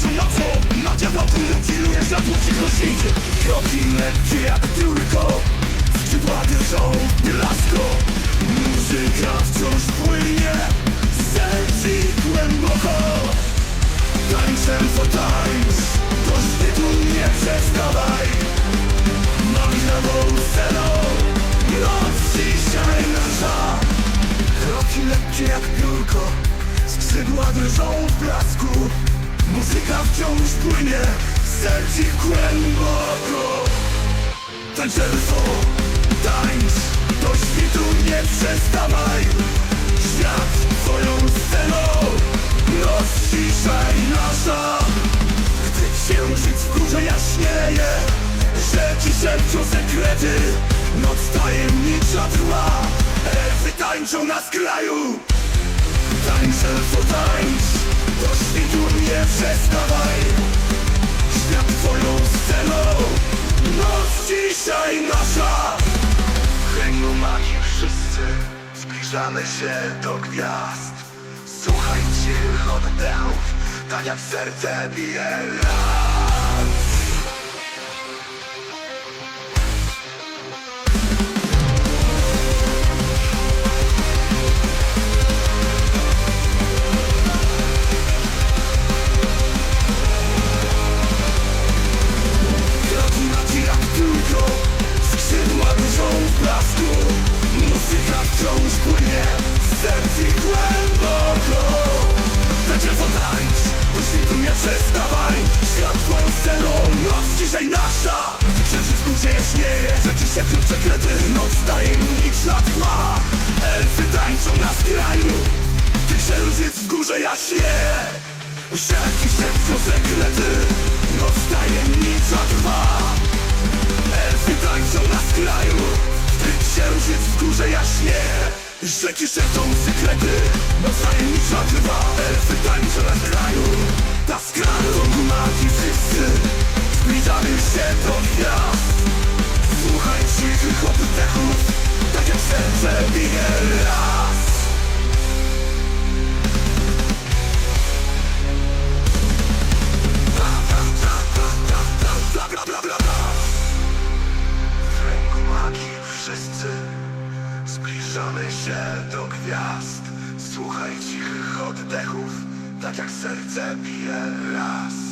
tańczą na co? Nadia wokół kieruje światło cicho świecie Kroki lekkie jak tylko Skrzydła drżą blasko Muzyka wciąż płynie. Serci głęboko. Tańczę for tańcz. Do szczytu nie przestawaj. Magiczną sceną Noc dzisiaj nasza. Kroki lekkie jak piórko. Skrzydła drżą w blasku Muzyka wciąż płynie Serci głęboko. Tańczymy to Tańcz Do świtu nie przestawaj. Świat twoją sceną Noc dzisiaj nasza. Gdy księżyc w górze jaśnieje Rzeczy szepczą sekrety Noc tajemnicza trwa. Elfy tańczą na skraju. Tańcz elfo tańcz Do świtu nie przestawaj Świat twoją sceną Noc dzisiaj nasza magii wszyscy Zbliżamy się do gwiazd Słuchaj cichych oddechów Tak jak serce bije raz Jaśnieje Rzeczy się wśród sekrety Noc tajemnicza trwa. Elfy tańczą na skraju. Księżyc w górze jaśnieje Wszelki szepczą sekrety. Noc tajemnicza trwa. Elfy tańczą na skraju. Księżyc w górze jaśnie Rzeki szepczą sekrety. Noc tajemnicza trwa. Elfy tańczą na skraju. Na skraju magii wszyscy. Zbliżamy się do gwiazd Cichych oddechów Tak jak serce bije raz wszyscy Zbliżamy się do gwiazd. Słuchaj cichych oddechów Tak jak serce bije raz